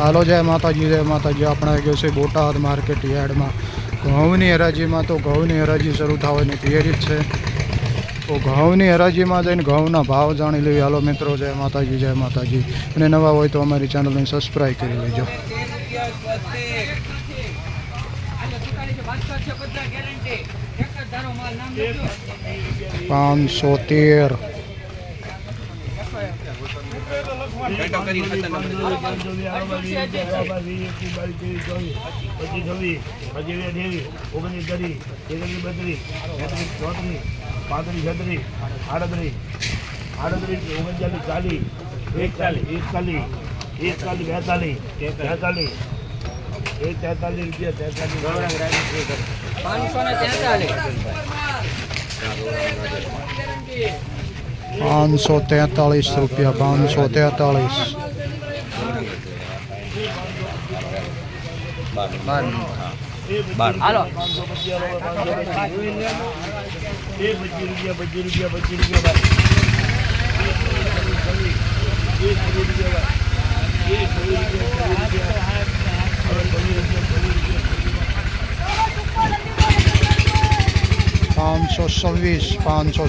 હાલો, જય માતાજી જય માતાજી. આપણે ગયો છે બોટાદ માર્કેટ યાર્ડમાં. ઘઉંની હરાજીમાં તો ઘઉંની હરાજી શરૂ થવાની તૈયારી જ છે. તો ઘઉંની હરાજીમાં જઈને ઘઉંના ભાવ જાણી લેવી હાલો મિત્રો, જય માતાજી જય માતાજી. અને નવા હોય તો અમારી ચેનલને સબસ્ક્રાઈબ કરી લેજો. પાંચસો તેર. પાંત્રીસ આડત્રીસ આડત્રીસ ઓગણચાલીસ ચાલીસ એકતાલીસ એકતાલીસ એકતાલીસ બેતાલીસ બેતાલીસ એક તેતાલીસ રૂપિયા તેતાલીસ. પાંચસો ને તેતાલીસ. પાંચસો તેતાલીસ રૂપિયા પાંચસો તેતાલીસ પાંચસો પચીસ પાંચસો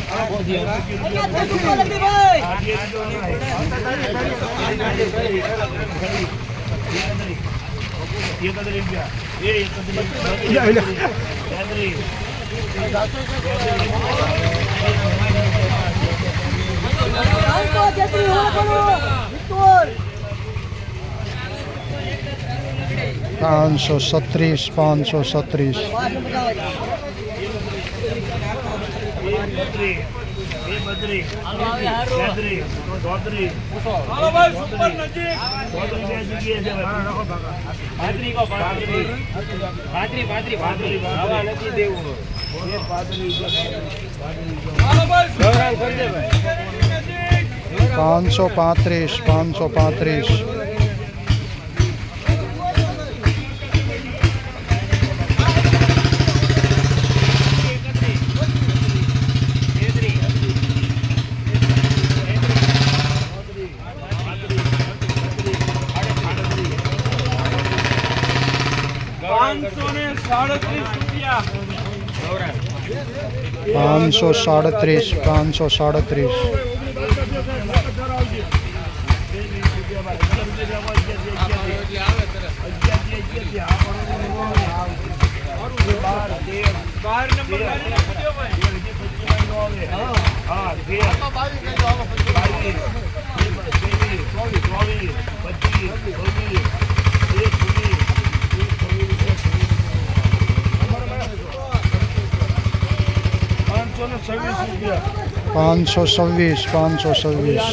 પચીસ રૂપિયા પાંચસો રૂપિયા પાંચસો પાંત્રીસ પાંચસો પાંત્રીસ. પાંચસો ને સાડત્રીસ રૂપિયા પાંચસો સાડત્રીસ પાંચસો પાંચસો છવ્વીસ પાંચસો છવ્વીસ